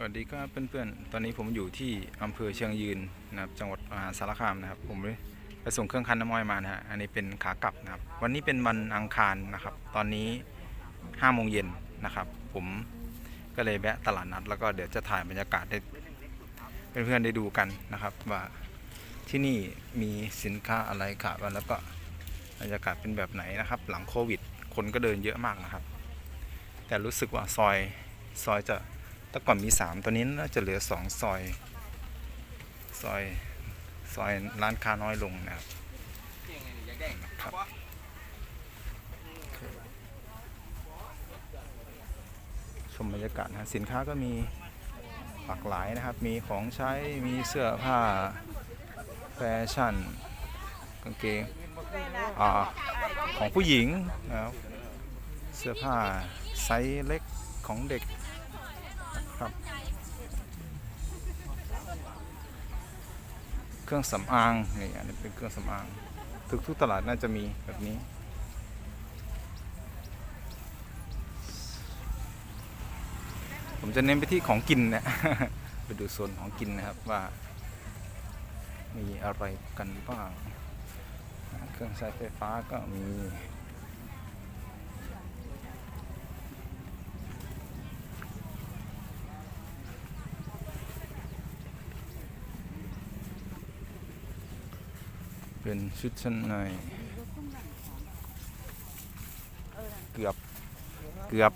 สวัสดีครับเพื่อนๆ ตอนนี้ผมอยู่ที่อำเภอเชียงยืนนะครับจังหวัดมหาสารคามนะครับ ผมไปส่งเครื่องคันน้ำอ้อยมานะฮะอันนี้เป็นขากลับนะครับ วันนี้เป็นวันอังคารนะครับ ตอนนี้5โมงเย็นนะครับ ผมก็เลยแวะตลาดนัด แล้วก็เดี๋ยวจะถ่ายบรรยากาศให้เพื่อนๆได้ดูกันนะครับ ว่าที่นี่มีสินค้าอะไรขายบ้างแล้วก็บรรยากาศเป็นแบบไหนนะครับ หลังโควิด คนก็เดินเยอะมากนะครับ แต่รู้สึกว่าซอยซอยจะ แต่ก่อนมีสามตอนนี้น่าจะเหลือสองซอย ซอย ซอยร้านค้าน้อยลงนะครับครับชมบรรยากาศนะสินค้าก็มีหลากหลายนะครับ มีของใช้ มีเสื้อผ้า แฟชั่น กางเกงอ่าของผู้หญิงนะครับเสื้อผ้าไซส์เล็กของเด็ก ครับ เครื่องสำอางนี่อันนี้เป็นเครื่องสำอางทุกทุกตลาดน่าจะมีแบบนี้ ผมจะเน้นไปที่ของกินนะไปดูโซนของกินนะครับว่า มีอะไรกันบ้าง เครื่องใช้ไฟฟ้าก็มี เป็นชุดชั้นใน เกือบ เกือบ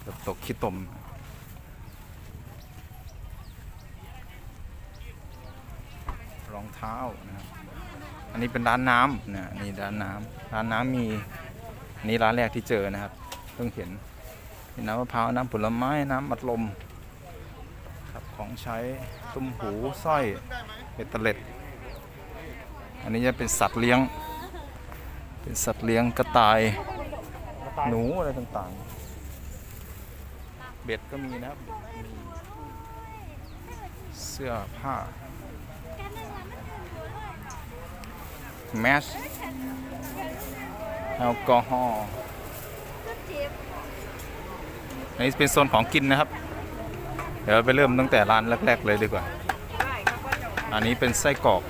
เกือบตกขี้ตมรองเท้านะครับ อันนี้เป็นร้านน้ำนะนี่ร้านน้ำร้านน้ำมีนนี่ร้านแรกที่เจอนะครับ เพิ่งเห็นมีน้ำมะพร้าว น้ำผลไม้ น้ำอัดลมครับของใช้ตุ้มหูสร้อย เบ็ดเล็ด อันนี้จะเป็นสัตว์เลี้ยง เป็นสัตว์เลี้ยงกระต่าย หนูอะไรต่างๆ เบ็ดก็มีนะครับมีเสื้อผ้า แมสแอลกอฮอล์อันนี้เป็นโซนของกินนะครับ เดี๋ยวไปเริ่มตั้งแต่ร้านแรก ๆ เลยดีกว่า อันนี้เป็นไส้กรอก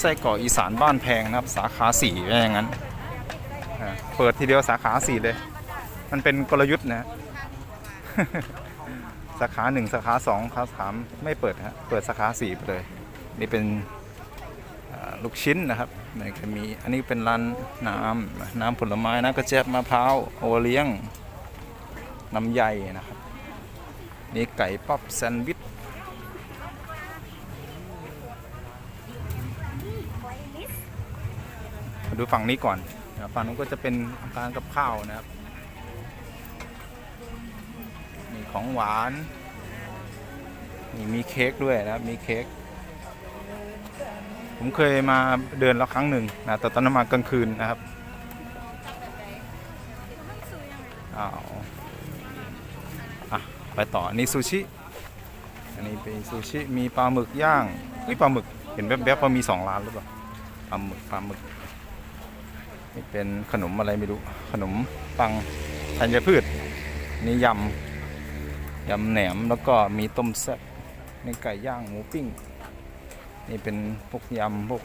ไส้กรอกอีสานบ้านแพงนะครับ สาขาสี่อย่างนั้นเปิดทีเดียวสาขาสี่เลย มันเป็นกลยุทธ์นะสาขาหนึ่งสาขาสองสาขาสามไม่เปิดฮะเปิดสาขาสี่ไปเลย นี่เป็นลูกชิ้นนะครับนี่ก็มีอันนี้เป็นร้านน้ำน้ำผลไม้นะกระเจี๊ยบมะพร้าวโอเลี้ยงน้ำใยนะครับนี่ไก่ป๊อปแซนด์วิช มา ดูฝั่งนี้ก่อนฝั่งนู้นก็จะเป็นร้านกับข้าวนะครับมีของหวานนี่มีเค้กด้วยนะครับมีเค้กผมเคยมาเดินแล้วครั้งหนึ่งนะแต่ตอนนั้นมากลางคืนนะครับอ้าวอะไปต่ออันนี้ซูชิอันนี้เป็นซูชิมีปลาหมึกย่างเฮ้ยปลาหมึกเห็นแวบๆว่ามีสองร้านหรือเปล่าปลาหมึกปลาหมึก นี่เป็นขนมอะไรไม่รู้ขนมปังธัญพืชนี่ยำยำแหนมแล้วก็มีต้มแซ่บนี่ไก่ย่างหมูปิ้ง นี่เป็นพวกยำพวก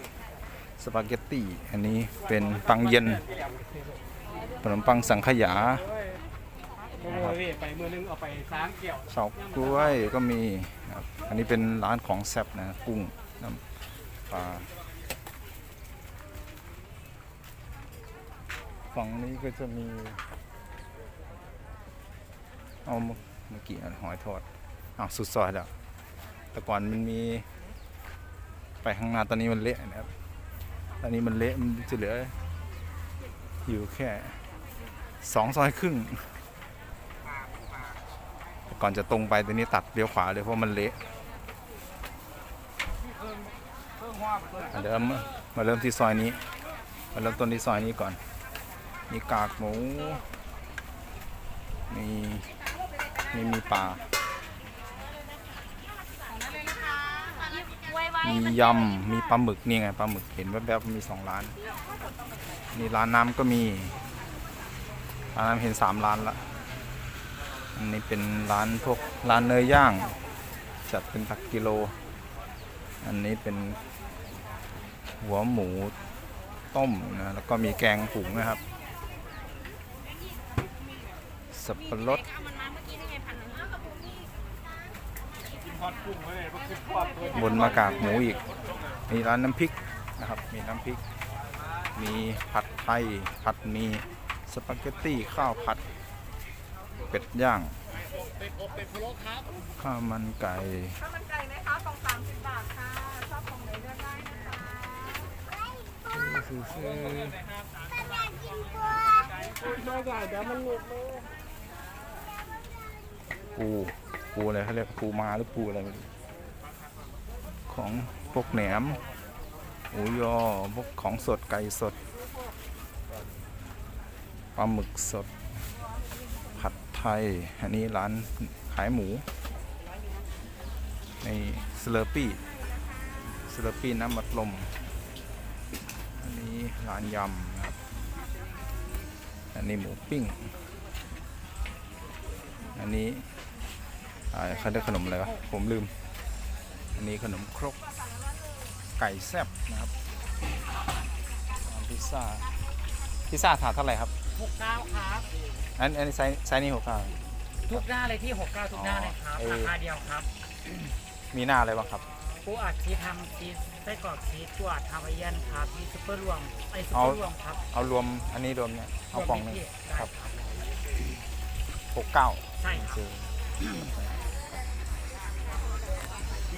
สปาเกตตี้อันนี้เป็นปังเย็นขนมปังสังขยาไปมือนึงเอาไปล้างเกี่ยวเฉาก้วยก็มี อันนี้เป็นร้านของแซ่บนะกุ้งน้ำปลา ฝั่งนี้ก็จะมี เอาเมื่อกี้หอยทอดอ้าวสุดซอยแล้วแต่ก่อนมันมี ไปข้างหน้าตอนนี้มันเละนะครับ ตอนนี้มันเละมันจะเหลือ อยู่แค่สองซอยครึ่งก่อนจะตรงไปตอนนี้ตัดเลี้ยวขวาเลยเพราะมันเละเดี๋ยวมมาเริ่มที่ซอยนี้ มาเริ่มต้นที่ซอยนี้ก่อน มีกากหมู มีนี่มีปลา มียำ มีปลาหมึกนี่ไงปลาหมึกเห็นแวบๆมีสองร้าน นี่ร้านน้ำก็มี ร้านน้ำเห็นสามร้านละ อันนี้เป็นร้านพวกร้านเนื้อย่าง จัดเป็นหลักกิโล อันนี้เป็นหัวหมูต้มนะแล้วก็มีแกงผงนะครับ สับปะรดเอามันมาเมื่อกี้ได้ไงพันหนึ่งเอากระปุกนี่กินทอดกุ้งไว้เลยมันคือทอดตัวบนมากากหมูอีก มีร้านน้ำพริกนะครับ มีน้ำพริก มีผัดไทย ผัดหมีสปาเกตตี้ข้าวผัด เป็ดย่างเป็ดอบเป็ดพะโล้ครับข้าวมันไก่ข้าวมันไก่ไหมคะกล่องสามสิบบาทค่ะ ชอบของไหนเลือกได้นะคะซื้อตัวใหญ่เดี๋ยวมันหลุดมือ ปูปูอะไรเขาเรียกปูมาหรือปูอะไร ของพวกแหนมหมูยอพวกของสดไก่สดปลาหมึกสด ผัดไทย อันนี้ร้านขายหมู ในสเลอปี้สเลอปี้น้ำมัดลม อันนี้ร้านยำนะครับ อันนี้หมูปิ้ง อันนี้ เขาเรียกขนมอะไรวะผมลืม อันนี้ขนมครกไก่แซ่บนะครับร้านพิซซ่าพิซซ่าถาดเท่าไหร่ครับหกเก้าครับอันอันนี้ไซส์ไซส์นี้หกเก้าทุกหน้าเลยที่หกเก้าทุกหน้าเลยครับอ๋อราคาเดียวครับ มีหน้าอะไรบ้างครับปูอัดชีสทำชีสไส้กรอกชีสปูอัดฮาวายเอียนครับมีซุปเปอร์รวมไอซุปเปอร์รวมครับเอารวมอันนี้รวมเนี่ยเอากล่องหนึงรวมที่ได้ครับหกเก้าใช่ครับ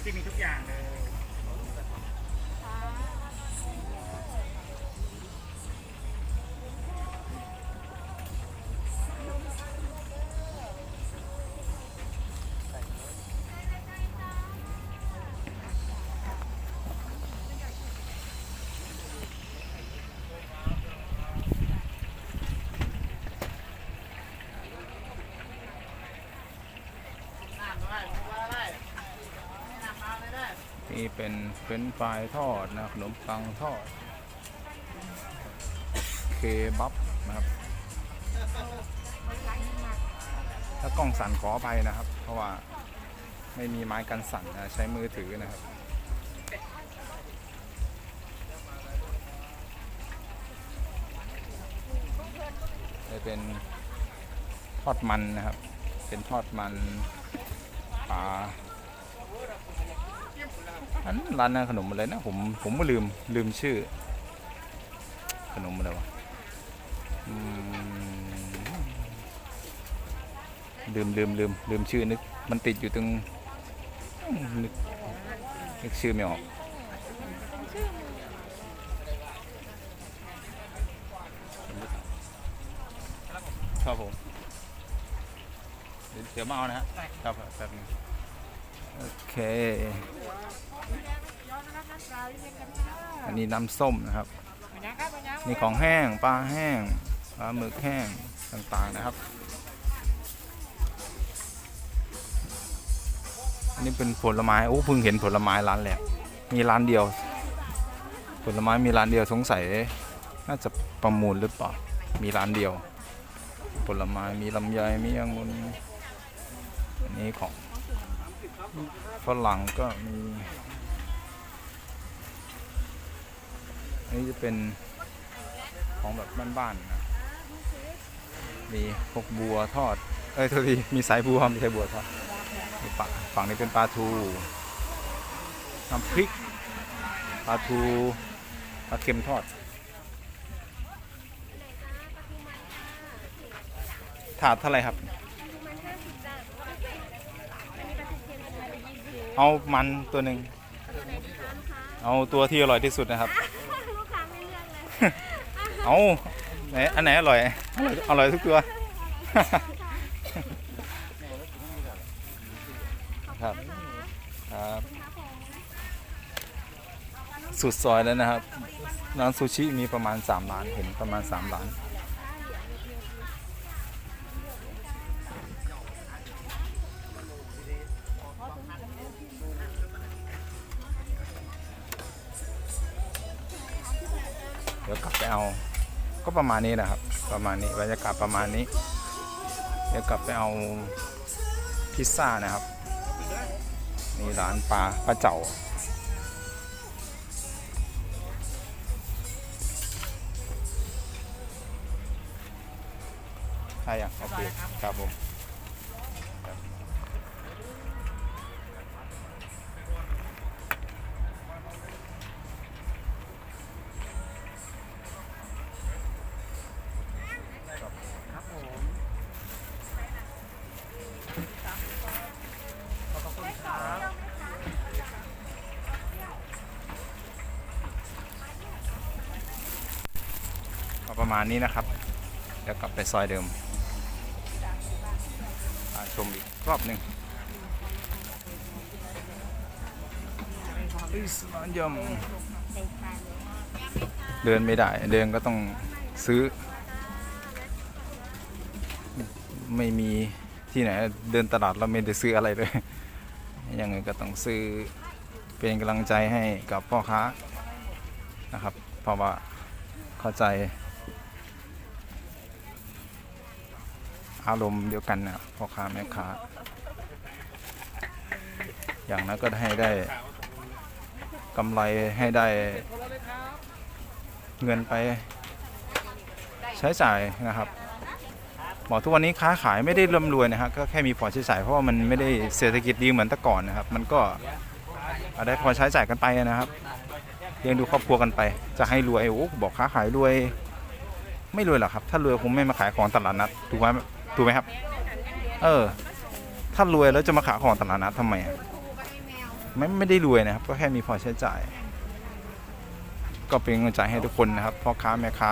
ซื้อนี่จะมีทุกอย่างเลย นี่เป็นเฟรนฟรายทอดนะขนมปังทอด เคบับนะครับถ้ากล้องสั่นขออภัยนะครับ เพราะว่าไม่มีไม้กันสั่นนะใช้มือถือนะครับ จะเป็นทอดมันนะครับ เป็นทอดมันปลา อันร้านนั้นขนมอะไรนะผมผมก็ลืมลืมชื่อ ขนมอะไรวะอืมลืมลืมลืมลืมชื่อนึก มันติดอยู่ตรงนึกนึกชื่อไม่ออกครับผมเดี๋ยวเดี๋ยวมาเอานะฮะครับแป๊บนึงโอเค อันนี้น้ำส้มนะครับ นี่ของแห้งปลาแห้งปลาหมึกแห้งต่างๆนะครับ อันนี้เป็นผลไม้โอ้เพิ่งเห็นผลไม้ร้านแรกมีร้านเดียว ผลไม้มีร้านเดียวสงสัยน่าจะประมูลหรือเปล่ามีร้านเดียว ผลไม้มีลำไยมีองุ่นอันนี้ของฝรั่งก็มี นนี้จะเป็นของแบบบ้านๆนะมีพวกบัวทอด เอ้ยโทษทีมีสายบัวม่ใช่บัวทอดปลาฝั่งนี้เป็นปลาทูน้ำพริกปลาทูปลาเค็มทอดถาดเท่าไหร่ครับ เอามันตัวหนึ่งเอาตัวที่อร่อยที่สุดนะครับ เอาไหนอันไหนอร่อยอร่อย อร่อยทุกตัวครับครับสุดซอยแล้วนะครับ ร้านซูชิมีประมาณ3ร้านเห็นประมาณ3ร้าน เดี๋ยวกลับไปเอา ก็ประมาณนี้นะครับ ประมาณนี้บรรยากาศประมาณนี้ เดี๋ยวกลับไปเอาพิซซ่านะครับ นี่ร้านปลาปลาเจ๋าใช่ยังโอเคครับผม ประมาณนี้นะครับ เดี๋ยวกลับไปซอยเดิมชมอีกรอบหนึ่งอิสลามยมเดินไม่ได้ เดินก็ต้องซื้อ ไม่มีที่ไหนเดินตลาดเราไม่ได้ซื้ออะไรเลยยังไงก็ต้องซื้อเป็นกำลังใจให้กับพ่อค้านะครับ เพราะว่าเข้าใจ อารมณ์เดียวกันนะพ่อค้าแม่ค้า อย่างนั้นก็ให้ได้กำไรให้ได้เงินไปใช้จ่ายนะครับบอกทุกวันนี้ค้าขายไม่ได้ร่ำรวยนะครับก็แค่มีพอใช้จ่ายเพราะว่ามันไม่ได้เศรษฐกิจดีเหมือนแต่ก่อนนะครับ มันก็เอาได้พอใช้จ่ายกันไปนะครับเลี้ยงดูครอบครัวกันไป จะให้รวยโอ้บอกค้าขายรวย ไม่รวยหรอกครับ ถ้ารวยคงไม่มาขายของตลาดนัดถูกไหม ถูกไหมครับ เออ ถ้ารวยแล้วจะมาขายของตลาดนัดทำไมอะไม่ไม่ได้รวยนะครับ ก็แค่มีพอใช้จ่าย ก็เป็นกำลังใจให้ทุกคนนะครับพ่อค้าแม่ค้า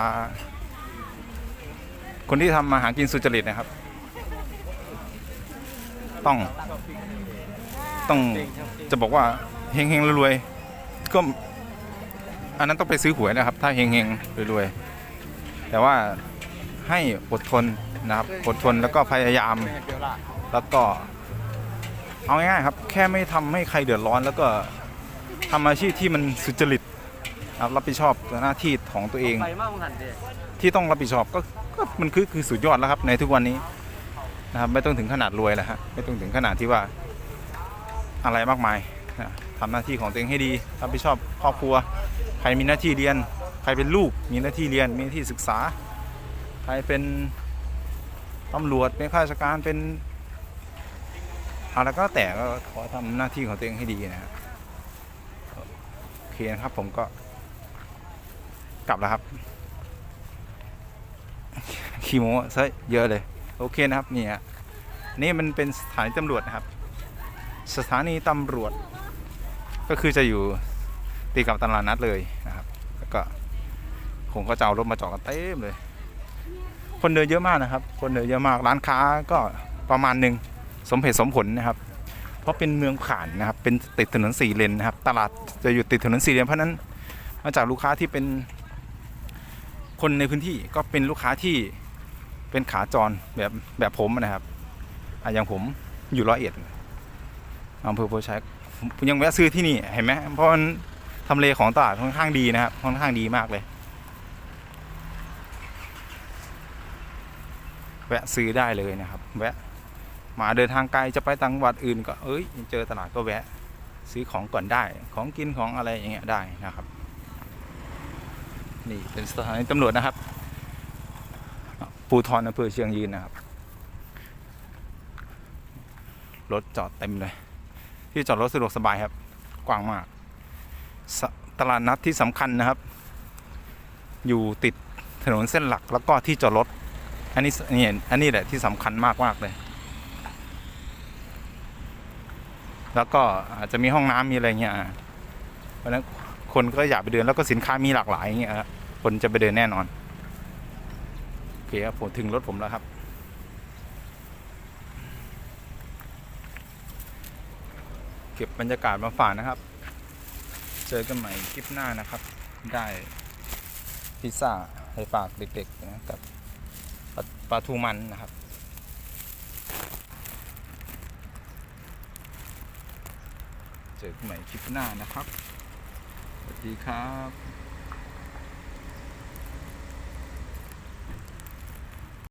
คนที่ทำมาหากินสุจริตนะครับ ต้อง ต้องจะบอกว่าเฮงเฮงรวยก็อันนั้นต้องไปซื้อหวยนะครับ ถ้าเฮงเฮงรวยๆแต่ว่า ให้อดทนนะครับอดทนแล้วก็พยายาม แล้วก็เอาง่ายๆครับ แค่ไม่ทำให้ใครเดือดร้อน แล้วก็ทำอาชีพที่มันสุจริตนะครับรับผิดชอบต่อหน้าที่ของตัวเองไปมากหันเด็ที่ต้องรับผิดชอบก็ก็มันคือคือสุดยอดแล้วครับ ในทุกวันนี้นะครับไม่ต้องถึงขนาดรวยแล้วฮะไม่ต้องถึงขนาดที่ว่าอะไรมากมายนะทำหน้าที่ของตัวเองให้ดี รับผิดชอบครอบครัว ใครมีหน้าที่เรียน ใครเป็นลูก มีหน้าที่เรียน มีหน้าที่ศึกษา ใครเป็นตำรวจเป็นข้าราชการเป็นอะไรก็แต่ก็ขอทำหน้าที่ของตัวเองให้ดีนะครับโอเคนะครับผมก็กลับแล้วครับคีโมซะเยอะเลย โอเคนะครับนี่ฮะนี่มันเป็นสถานีตำรวจนะครับ สถานีตำรวจ ก็คือจะอยู่ติดกับตลาดนัดเลยนะครับ แล้วก็ผมก็จะเอารถมาจอดกันเต็มเลย คนเดินเยอะมากนะครับ คนเดินเยอะมากร้านค้าก็ประมาณหนึ่งสมเหตุสมผลนะครับ เพราะเป็นเมืองผ่านนะครับ เป็นติดถนนสี่เลนนะครับ ตลาดจะอยู่ติดถนนสี่เลนเพราะนั้นมาจากลูกค้าที่เป็น คนในพื้นที่ก็เป็นลูกค้าที่เป็นขาจรแบบแบบผมนะครับอะอย่างผมอยู่ร้อยเอ็ดอำเภอโพชัยยังแวะซื้อที่นี่เห็นไหมเพราะมันทำเลของตลาดค่อนข้างดีนะครับค่อนข้างดีมากเลย แวะซื้อได้เลยนะครับ แวะมาเดินทางไกลจะไปต่างจังหวัดอื่น ก็เอ้ยเจอตลาดก็แวะซื้อของก่อนได้ของกินของอะไรอย่างเงี้ยได้นะครับนี่เป็นสถานีตำรวจนะครับปูทรอำเภอเชียงยืนนะครับรถจอดเต็มเลย ที่จอดรถสะดวกสบายครับ กว้างมาก ตลาดนัดที่สำคัญนะครับ อยู่ติดถนนเส้นหลักแล้วก็ที่จอดรถ อันนี้นี่อันนี้แหละที่สำคัญมากมากเลย แล้วก็อาจจะมีห้องน้ำมีอะไรเงี้ยเพราะฉะนั้นคนก็อยากไปเดินแล้วก็สินค้ามีหลากหลายอย่างเงี้ยครับคนจะไปเดินแน่นอนโอเคครับผมถึงรถผมแล้วครับเก็บบรรยากาศมาฝากนะครับ เจอกันใหม่คลิปหน้านะครับ ได้พิซซ่าให้ฝากเด็กๆนะกับ ลาทูมันนะครับ เจอกันใหม่คลิปหน้านะครับ สวัสดีครับ